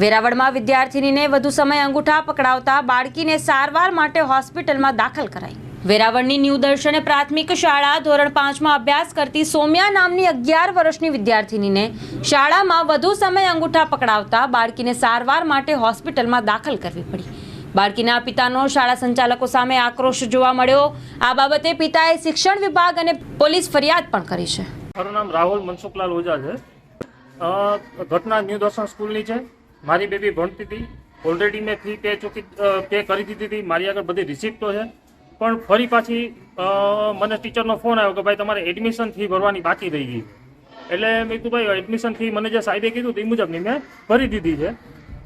વેરાવળમાં વિદ્યાર્થીનીને વધુ સમય અંગૂઠા પકડાવતા બાળકીને સારવાર માટે હોસ્પિટલમાં દાખલ કરાઈ. વેરાવળની ન્યૂ દર્શને પ્રાથમિક શાળા ધોરણ પાંચમાં અભ્યાસ કરતી સોમ્યા નામની અગિયાર વર્ષની વિદ્યાર્થીનીને શાળામાં વધુ સમય અંગૂઠા પકડાવતા બાળકીને સારવાર માટે હોસ્પિટલમાં દાખલ કરવી પડી. બાળકીના પિતાનો શાળા સંચાલકો સામે આક્રોશ જોવા મળ્યો. આ બાબતે પિતાએ શિક્ષણ વિભાગ અને પોલીસ ફરિયાદ પણ કરી છે. મારું નામ રાહુલ મનસુખલાલ ઓઝા છે. ઘટના ન્યૂ દર્શન સ્કૂલની છે. મારી બેબી ભણતી હતી. ઓલરેડી મેં ફી પે ચૂકી પે કરી દીધી હતી. મારી આગળ બધી રિસિપ્ટો છે. પણ ફરી પાછી મને ટીચરનો ફોન આવ્યો કે ભાઈ તમારે એડમિશન ફી ભરવાની બાકી રહી ગઈ. એટલે મેં કીધું, ભાઈ એડમિશન ફી મને જે સાહેબે કીધું તે મુજબની મેં ભરી દીધી છે.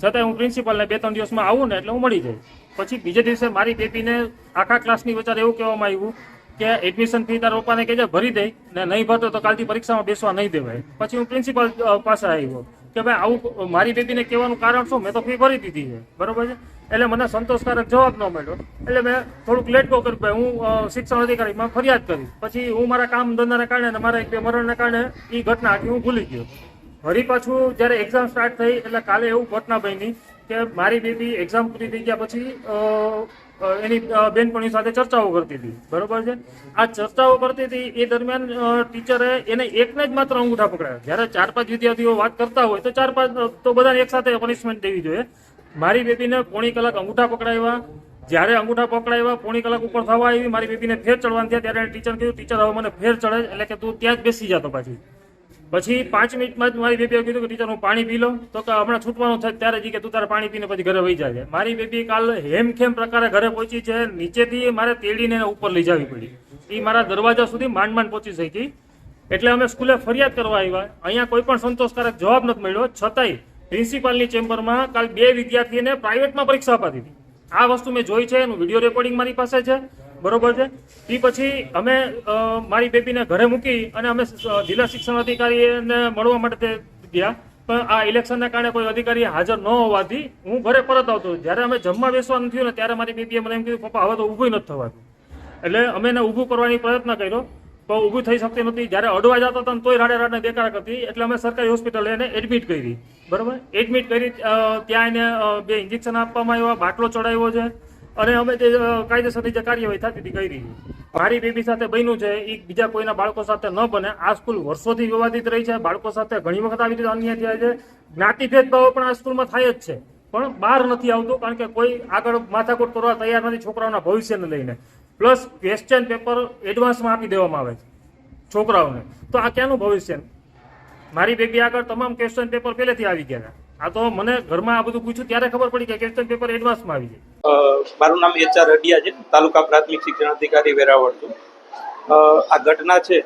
છતાં હું પ્રિન્સિપાલને બે ત્રણ દિવસમાં આવું ને એટલે હું મળી જઈશ. પછી બીજે દિવસે મારી બેબીને આખા ક્લાસની વિચાર એવું કહેવામાં આવ્યું કે એડમિશન ફી તારા પપ્પાને કહેજે ભરી દે ને નહીં ભરતો તો કાલથી પરીક્ષામાં બેસવા નહીં દેવાય. પછી હું પ્રિન્સિપાલ પાસે આવ્યો. કે ભાઈ, આવું મારી બેબીને કહેવાનું કારણ શું? મેં તો ફી ભરી દીધી છે. બરોબર છે? એટલે મને સંતોષકારક જવાબ ન મળ્યો. એટલે મેં થોડુંક લેટ ગો કર્યું. હું શિક્ષણ અધિકારીમાં ફરિયાદ કરી. પછી હું મારા કામ ધંધાના કારણે મારા એક બે મરણના કારણે એ ઘટના આખી હું ભૂલી ગયો. ફરી પાછું જ્યારે એક્ઝામ સ્ટાર્ટ થઈ, એટલે કાલે એવું ઘટના બની કે મારી બેબી એક્ઝામ પૂરી થઈ ગયા પછી એની બેનપણી સાથે ચર્ચાઓ કરતી હતી. બરોબર છે? આ ચર્ચાઓ કરતી હતી, એ દરમિયાન ટીચરે એને એકને જ માત્ર અંગૂઠા પકડાયા. જ્યારે ચાર પાંચ વિદ્યાર્થીઓ વાત કરતા હોય, તો ચાર પાંચ તો બધાને એક સાથે પનિશમેન્ટ દેવી જોઈએ. મારી બેબીને પોણી કલાક અંગૂઠા પકડાવ્યા. જ્યારે અંગૂઠા પકડાવ્યા, પોણી કલાક ઉપર થવા આવી, મારી બેબીને ફેર ચડવાનું થયા. ત્યારે ટીચર કીધું ટીચર, હવે મને ફેર ચડે એટલે કે તું ત્યાં જ બેસી જતો પાછી. પછી પાંચ મિનિટમાં જ મારી બેબીએ કીધું કે, ટીચર, હું પાણી પી લો તો કે, હમણાં છૂટવાનું થાય ત્યારે જી કે, તું તારે પાણી પીને પછી ઘરે વહી જાય મારી બેબી કાલ હેમખેમ પ્રકારે ઘરે પહોંચી છે. નીચેથી મારે તેડીને ઉપર લઈ જવી પડી. એ મારા દરવાજા સુધી માંડ માંડ પહોંચી શકી એટલે અમે સ્કૂલે ફરિયાદ કરવા આવ્યા. અહીંયા કોઈ પણ સંતોષકારક જવાબ નથી મળ્યો. છતાંય પ્રિન્સિપાલની ચેમ્બરમાં કાલ બે વિદ્યાર્થીને પ્રાઇવેટમાં પરીક્ષા અપાતી હતી. આ વસ્તુ મેં જોઈ છે. એનું વીડિયો રેકોર્ડિંગ મારી પાસે છે. બરોબર છે? એ પછી અમે મારી બેબીને ઘરે મૂકી અને અમે જિલ્લા શિક્ષણ અધિકારીને મળવા માટે તે ગયા. પણ આ ઇલેક્શનના કારણે કોઈ અધિકારી હાજર ન હોવાથી હું ઘરે પરત આવતો. જ્યારે અમે જમવા બેસવાનું થયું ને ત્યારે મારી બેબીએ મને એમ કીધું, પપ્પા, હવે તો ઊભું નથી થવાતું એટલે અમે એને ઊભું કરવાની પ્રયત્ન કર્યો, પણ ઊભું થઈ શકતી નથી જ્યારે અડવા જતા હતા તોય રાડે રાડને દેખાડ કરતી. એટલે અમે સરકારી હોસ્પિટલે એને એડમિટ કરી. બરોબર? એડમિટ કરી ત્યાં એને બે ઇન્જેક્શન આપવામાં આવ્યા, બાટલો ચડાવ્યો છે. અને અમે અ, કાયદેસરની જે કાર્યવાહી થતી હતી કરી. મારી બેબી સાથે બન્યું છે એ બીજા કોઈના બાળકો સાથે ન બને. આ સ્કૂલ વર્ષોથી વિવાદિત રહી છે. બાળકો સાથે ઘણી વખત આવી રીતે અન્યાય થયા છે. જ્ઞાતિ ભેદભાવ પણ આ સ્કૂલમાં થાય જ છે. પણ બહાર નથી આવતું કારણ કે કોઈ આગળ માથાકૂટ કરવા તૈયાર નથી છોકરાઓના ભવિષ્યને લઈને. પ્લસ ક્વેશ્ચન પેપર એડવાન્સમાં આપી દેવામાં આવે છે છોકરાઓને. તો આ ક્યાંનું ભવિષ્ય? મારી બેબી આગળ તમામ ક્વેશ્ચન પેપર પહેલેથી આવી ગયા આ તો મને ઘરમાં આ બધું પૂછ્યું, ત્યારે ખબર પડી કે ક્વેશ્ચન પેપર એડવાન્સમાં આવી જાય મારું નામ એચ આર હડિયા છે, તાલુકા પ્રાથમિક શિક્ષણ અધિકારી વેરાવળ છું. આ ઘટના છે,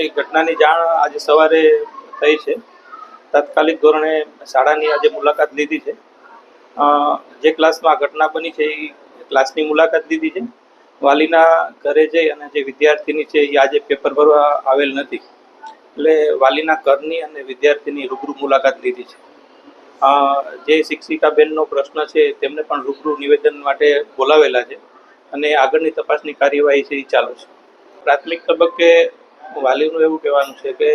એ ઘટનાની જાણ આજે સવારે થઈ છે. તાત્કાલિક ધોરણે શાળાની આજે મુલાકાત લીધી છે. જે ક્લાસમાં આ ઘટના બની છે, એ ક્લાસની મુલાકાત લીધી છે. વાલીના ઘરે જઈ અને જે વિદ્યાર્થીની છે, એ આજે પેપર ભરવા આવેલ નથી. એટલે વાલીના ઘરની અને વિદ્યાર્થીની રૂબરૂ મુલાકાત લીધી છે. જે શિક્ષિકાબેનનો પ્રશ્ન છે, તેમને પણ રૂબરૂ નિવેદન માટે બોલાવેલા છે અને આગળની તપાસની કાર્યવાહી છે, એ ચાલુ છે. પ્રાથમિક તબક્કે વાલીનું એવું કહેવાનું છે કે,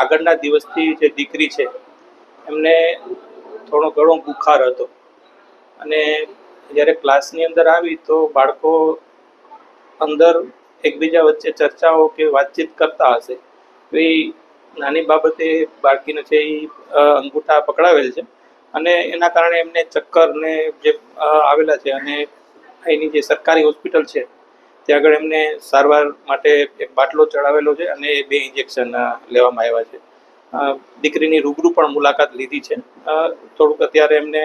આગળના દિવસથી જે દીકરી છે, એમને થોડો ઘણો બુખાર હતો. અને જ્યારે ક્લાસની અંદર આવી તો બાળકો અંદર એકબીજા વચ્ચે ચર્ચાઓ કે વાતચીત કરતા હશે. એ નાની બાબતે બાળકીને છે એ અંગૂઠા પકડાવેલ છે. અને એના કારણે એમને ચક્કર ને જે આવેલા છે અને અહીંની જે સરકારી હોસ્પિટલ છે, ત્યાં આગળ એમને સારવાર માટે એક બાટલો ચડાવેલો છે અને બે ઇન્જેક્શન લેવામાં આવ્યા છે. દીકરીની રૂબરૂ પણ મુલાકાત લીધી છે. થોડુંક અત્યારે એમને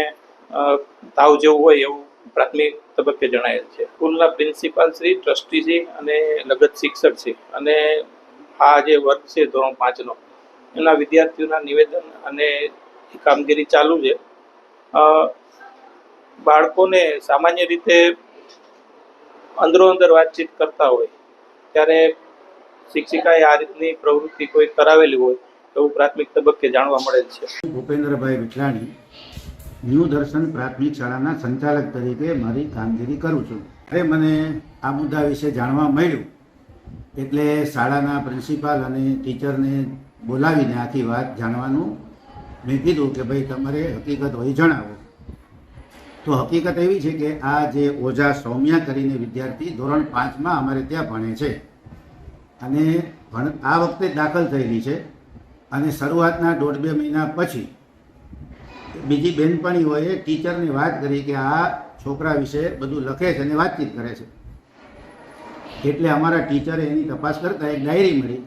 તાવ જેવું હોય એવું પ્રાથમિક તબક્કે જણાયેલ છે. સ્કૂલના પ્રિન્સિપાલ શ્રી, ટ્રસ્ટીજી અને લગત શિક્ષક છે. અને આ જે વર્ગ છે ધોરણ પાંચનો, એના વિદ્યાર્થીઓના નિવેદન અને કામગીરી ચાલુ છે. બાળકોને સામાન્ય રીતે અંદરો અંદર વાતચીત કરતા હોય, ત્યારે શિક્ષિકાએ આ રીતની પ્રવૃત્તિ કોઈ કરાવેલી હોય એવું પ્રાથમિક તબક્કે જાણવા મળેલ છે. ભૂપેન્દ્રભાઈ વિઠલાણી ન્યૂ દર્શન પ્રાથમિક શાળાના સંચાલક તરીકે મારી કામગીરી કરું છું. અરે મને આ મુદ્દા વિશે જાણવા મળ્યું, એટલે શાળાના પ્રિન્સિપાલ અને ટીચરને બોલાવીને આખી વાત જાણવાનું મેં કીધું કે ભાઈ તમારે હકીકત હોય જણાવો. તો હકીકત એવી છે કે આ જે ઓઝા સૌમ્યા કરીને વિદ્યાર્થી ધોરણ પાંચમાં અમારે ત્યાં ભણે છે. અને ભણ, આ વખતે દાખલ થયેલી છે. અને શરૂઆતના દોઢ બે મહિના પછી બીજી બહેનપણીઓએ ટીચરને વાત કરી કે આ છોકરા વિશે બધું લખે છે અને વાતચીત કરે છે. એટલે અમારા ટીચરે એની તપાસ કરતાં એક ડાયરી મળી.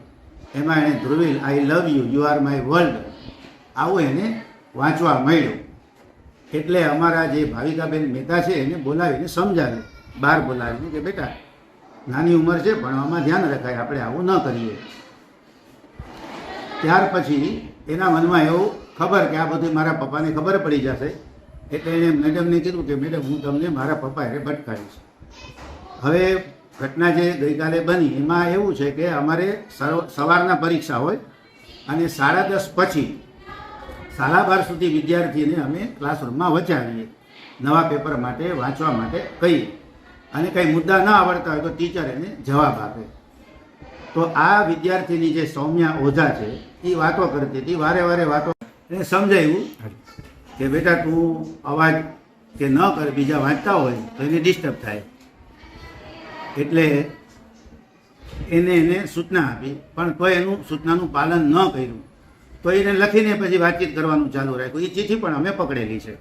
એમાં એણે Dhruvil I love you you are my world આવું એને વાંચવા મળ્યું એટલે અમારા જે ભાવિકાબેન મહેતા છે એને બોલાવીને સમજાવ્યું. બહાર બોલાવીને કે બેટા, નાની ઉંમર છે ભણવામાં ધ્યાન રખાય, આપણે આવું ન કરીએ. ત્યાર પછી એના મનમાં એવું ખબર કે આ બધું મારા પપ્પાને ખબર પડી જશે. એટલે એણે મેડમને કીધું કે મેડમ, હું તમને મારા પપ્પા એને ભટકાવીશ. હવે ઘટના જે ગઈકાલે બની, એમાં એવું છે કે અમારે સવારના પરીક્ષા હોય અને સાડા દસ પછી સાડા બાર સુધી વિદ્યાર્થીને અમે ક્લાસરૂમમાં વચાવીએ. નવા પેપર માટે, વાંચવા માટે કહીએ. અને કંઈ મુદ્દા ન આવડતા હોય તો ટીચર એને જવાબ આપે. તો આ વિદ્યાર્થીની જે સૌમ્યા ઓઝા છે, એ વાતો કરતી હતી, વારે વારે વાતો એને સમજાવ્યું કે બેટા તું અવાજ કે ન કર, બીજા વાંચતા હોય તો એને ડિસ્ટર્બ થાય. એટલે એને એને સૂચના આપી, પણ કોઈ એનું સૂચનાનું પાલન ન કર્યું. તો એને લખીને પછી વાતચીત કરવાનું ચાલુ રાખ્યું. એ ચિઠ્ઠી પણ અમે પકડેલી છે.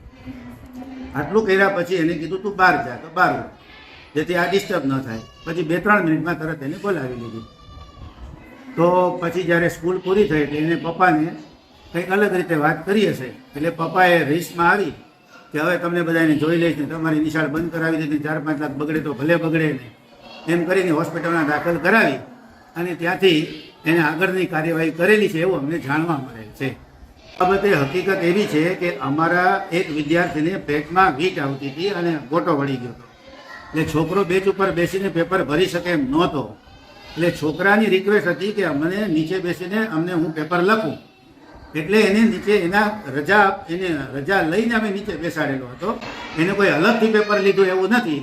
આટલું કર્યા પછી એને કીધું, તું બહાર જા, તો બહાર જેથી આ ડિસ્ટર્બ ન થાય. પછી બે ત્રણ મિનિટમાં તરત એને બોલાવી લીધી. તો પછી જ્યારે સ્કૂલ પૂરી થઈ એટલે એને પપ્પાને કંઈક અલગ રીતે વાત કરી હશે. એટલે પપ્પાએ રીસમાં આવી કે હવે તમને બધાને જોઈ લઈશ ને તમારી નિશાળ બંધ કરાવી દીધી, ચાર પાંચ લાખ બગડે તો ભલે બગડે ને એમ કરીને હોસ્પિટલમાં દાખલ કરાવી. અને ત્યાંથી એને આગળની કાર્યવાહી કરેલી છે એવું અમને જાણવા મળેલ છે. બાબતે હકીકત એવી છે કે અમારા એક વિદ્યાર્થીને પેટમાં વીટ આવતી હતી અને ગોટો વળી ગયો હતો. એટલે છોકરો બેચ ઉપર બેસીને પેપર ભરી શકે એમ નહોતો. એટલે છોકરાની રિક્વેસ્ટ હતી કે અમને નીચે બેસીને અમને હું પેપર લખું. એટલે એને નીચે એના રજા, એને રજા લઈને અમે નીચે બેસાડેલો હતો. એને કોઈ અલગથી પેપર લીધું એવું નથી.